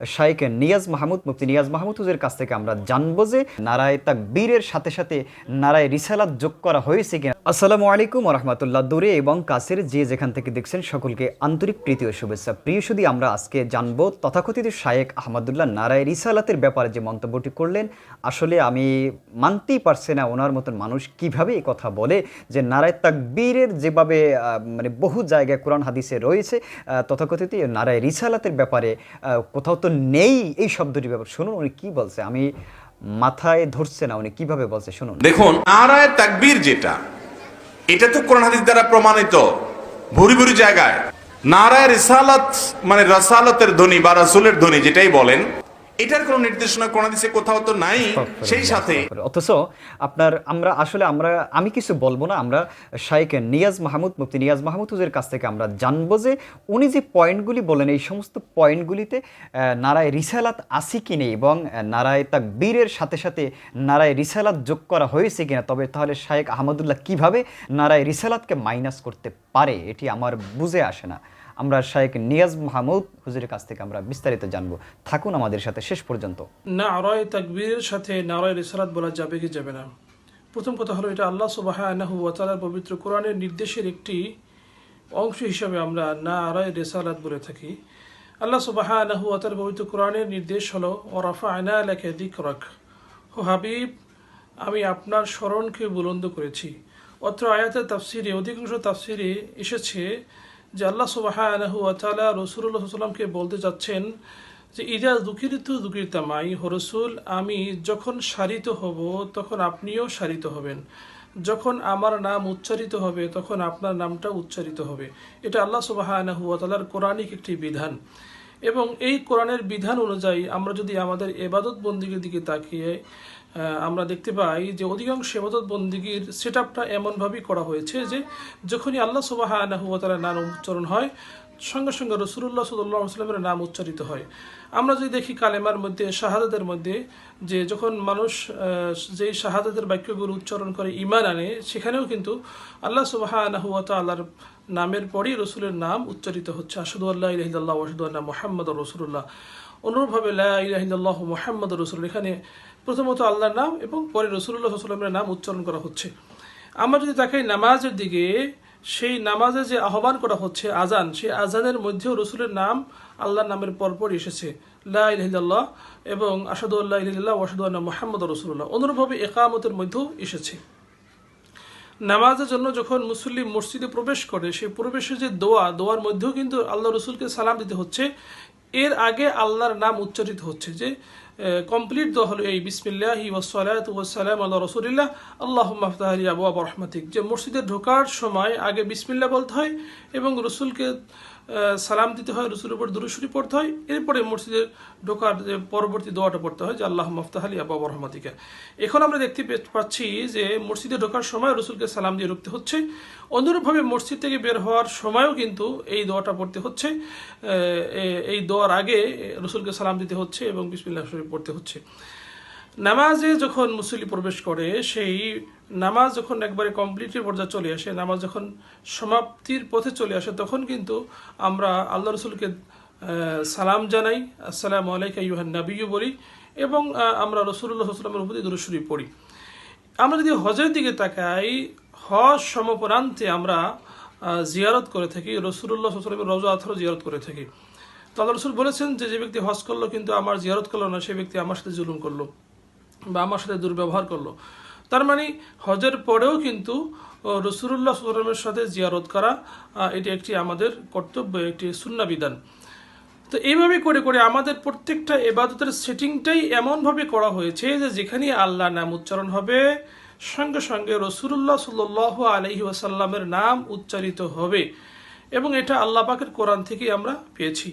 শাইক নিয়াজ মাহমুদ, মুফতি নিয়াজ মাহমুদ হুজের কাছ থেকে আমরা জানব যে নারায় তাকবীরের সাথে সাথে নারায় রিসালাত যোগ করা হয়েছে কিনা। আসসালামু আলাইকুম রহমতুল্লাহ দূরে এবং কাছের যে যেখান থেকে দেখছেন সকলকে আন্তরিক প্রীতি ও শুভেচ্ছা। প্রিয় সুদী, আমরা আজকে জানব তথাকথিত শায়েক আহমদুল্লাহ নারায় রিসালাতের ব্যাপারে যে মন্তব্যটি করলেন। আসলে আমি মানতেই পারছি না ওনার মতন মানুষ কীভাবে এই কথা বলে যে নারায় তাকবীরের যেভাবে মানে বহু জায়গায় কোরআন হাদিসে রয়েছে তথাকথিত নারায় রিসালাতের ব্যাপারে কোথাও তো নেই এই শব্দটি ব্যাপার। শুনুন, উনি কি বলছে? আমি মাথায় ধরছে না, উনি কীভাবে বলছে? শুনুন। দেখুন, নারায় তাকবীর যেটা, এটা তো কোরআন হাদিস দ্বারা প্রমাণিত। ভুরি ভুরি জায়গায়। নারায় রিসালাত মানে রাসালতের ধ্বনি বা রাসূলের ধ্বনি যেটাই বলেন এটার কোনো নির্দেশনা কোরআন হাদিসে কোথাও তো নাই সেই সাথে। অথচ আপনার আমরা আসলে আমরা আমি কিছু বলব না আমরা শাইক নিয়াজ মাহমুদ মুফতি নিয়াজ মাহমুদ হুজের কাছ থেকে আমরা জানব যে উনি যে পয়েন্টগুলি বলেন এই সমস্ত পয়েন্টগুলিতে নারায় রিসালাত আসি কি নেই এবং নারায় তাকবীরের সাথে সাথে নারায় রিসালাত যোগ করা হয়েছে কিনা তবে তাহলে শায়েক আহমদুল্লাহ কীভাবে নারায় রিসালাতকে মাইনাস করতে পারে এটি আমার বুঝে আসে না। আমরা শায়েক নিয়াজ মাহমুদ হুজুরের কাছ থেকে আমরা বিস্তারিত জানব। থাকুন আমাদের সাথে শেষ পর্যন্ত। না আরয় তাকবীরের সাথে নারয় রিসালাত বলা যাবে কি যাবে না। প্রথম কথা হলো এটা আল্লাহ সুবাহানাহু ওয়াতালার পবিত্র কোরআনের নির্দেশের একটি অংশ হিসাবে আমরা না আরয় রিসালাত বলে থাকি। আল্লাহ সুবাহানাহু ওয়াতালার পবিত্র কোরআনের নির্দেশ হলো ওরাফা আয়না লেখে দিক রাখ হো হাবিব, আমি আপনার স্মরণকে বুলন্দ করেছি। অত্র আয়াতের তাফসিরে, অধিকাংশ তাফসিরে এসেছে যে আল্লাহ সুবাহানাহু ওয়াতালা রসুল্লাহ সাল্লামকে বলতে চাচ্ছেন যে ইজা দুঃখিত দুঃখিতামাই হরসুল আমি যখন সারিত হব, তখন আপনিও সারিত হবেন। যখন আমার নাম উচ্চারিত হবে, তখন আপনার নামটা উচ্চারিত হবে। এটা আল্লাহ সুবাহানাহু ওয়াতালার কোরআনিক একটি বিধান। এবং এই কোরআনের বিধান অনুযায়ী আমরা যদি আমাদের এবাদত বন্দিগির দিকে তাকিয়ে আমরা দেখতে পাই যে অধিকাংশ এবাদত বন্দিগির সেট আপটা এমনভাবেই করা হয়েছে যে যখনই আল্লাহ সুবাহ নাম উচ্চারণ হয় সঙ্গে সঙ্গে রসুল্লাহ সাল্লাহ আসলামের নাম উচ্চারিত হয়। আমরা যদি দেখি কালেমার মধ্যে, শাহাদাতের মধ্যে, যে যখন মানুষ যেই শাহাদাতের বাক্যগুলো উচ্চারণ করে ইমান আনে, সেখানেও কিন্তু আল্লাহ সুবাহ আল্লাহর নামের পরেই রসুলের নাম উচ্চারিত হচ্ছে। আসাদু আল্লাহ ইহিল্লাহ ওয়াসাদু আল্লাহ মোহাম্মদ রসুল্লাহ অনুরূপভাবে লাহ মোহাম্মদ রসুল এখানে প্রথমত আল্লাহর নাম এবং পরে রসুল্লাহ সাল্লামের নাম উচ্চারণ করা হচ্ছে। আমরা যদি তাকাই নামাজের দিকে সেই নামাজে যে আহ্বান করা হচ্ছে আজান সেই আজানের মধ্যেও রসুলের নাম আল্লাহর নামের পরপর এসেছে। লাহ এবং আসাদুল্লাহ ইহিল্লাহ ওয়াসাদু মোহাম্মদ রসুল্লাহ অনুরূপভাবে একামতের মধ্যেও এসেছে। নামাজের জন্য যখন মুসলিম মসজিদে প্রবেশ করে, সেই প্রবেশের যে দোয়া, দোয়ার মধ্যেও কিন্তু আল্লাহ রসুলকে সালাম দিতে হচ্ছে। এর আগে আল্লাহর নাম উচ্চারিত হচ্ছে যে কমপ্লিট দোয়া হলো এই, বিসমিল্লাহি ওয়াসালাত ওয়াসালাম আল্লাহ রসুলিল্লাহ আল্লাহ মাহতাহারি আবু আবু রহমাতিক। যে মসজিদে ঢোকার সময় আগে বিসমিল্লা বলতে হয় এবং রসুলকে সালাম দিতে হয়, রসুলের উপর দুরুশুরি পড়তে হয়। এরপরে মসজিদে ঢোকার যে পরবর্তী দোয়াটা পড়তে হয়, যে আল্লাহ মফতাহালি আবা রহমাতিকা। এখন আমরা দেখতে পাচ্ছি যে মসজিদে ঢোকার সময় রসুলকে সালাম দিয়ে ঢুকতে হচ্ছে। অনুরূপভাবে মসজিদ থেকে বের হওয়ার সময়ও কিন্তু এই দোয়াটা পড়তে হচ্ছে। এই দোয়ার আগে রসুলকে সালাম দিতে হচ্ছে এবং বিসমিল্লাহ শরীফ পড়তে হচ্ছে। নামাজে যখন মুসল্লি প্রবেশ করে, সেই নামাজ যখন একবারে কমপ্লিটের পর্যায়ে চলে আসে, নামাজ যখন সমাপ্তির পথে চলে আসে, তখন কিন্তু আমরা আল্লাহ রসুলকে সালাম জানাই, আসসালামু আলাইকা ইউহান নাবিও বলি এবং আমরা রসুল্লাহ সাল্লামের উপরে দুরুশরী পড়ি। আমরা যদি হজের দিকে তাকাই, হজ সমপরান্তে আমরা জিয়ারত করে থাকি রসুল্লাহ সাল্লামের রোজা আথর জিয়ারত করে থাকি। তো আল্লাহ রসুল বলেছেন যে যে ব্যক্তি হজ করল কিন্তু আমার জিয়ারত করল না সেই ব্যক্তি আমার সাথে জুলুম করল। বা আমার সাথে দুর্ব্যবহার করল। তার মানে হজের পরেও কিন্তু রসুল্লাহ সাল্লামের সাথে জিয়ারত করা এটি একটি আমাদের কর্তব্য, একটি সুন্নাবিধান তো এইভাবে করে করে আমাদের প্রত্যেকটা এবাদতের সেটিংটাই এমনভাবে করা হয়েছে যে যেখানে আল্লাহ নাম উচ্চারণ হবে, সঙ্গে সঙ্গে রসুল্লাহ সাল্ল আলহি ওয়াসাল্লামের নাম উচ্চারিত হবে। এবং এটা আল্লাহ পাকের কোরআন থেকেই আমরা পেয়েছি।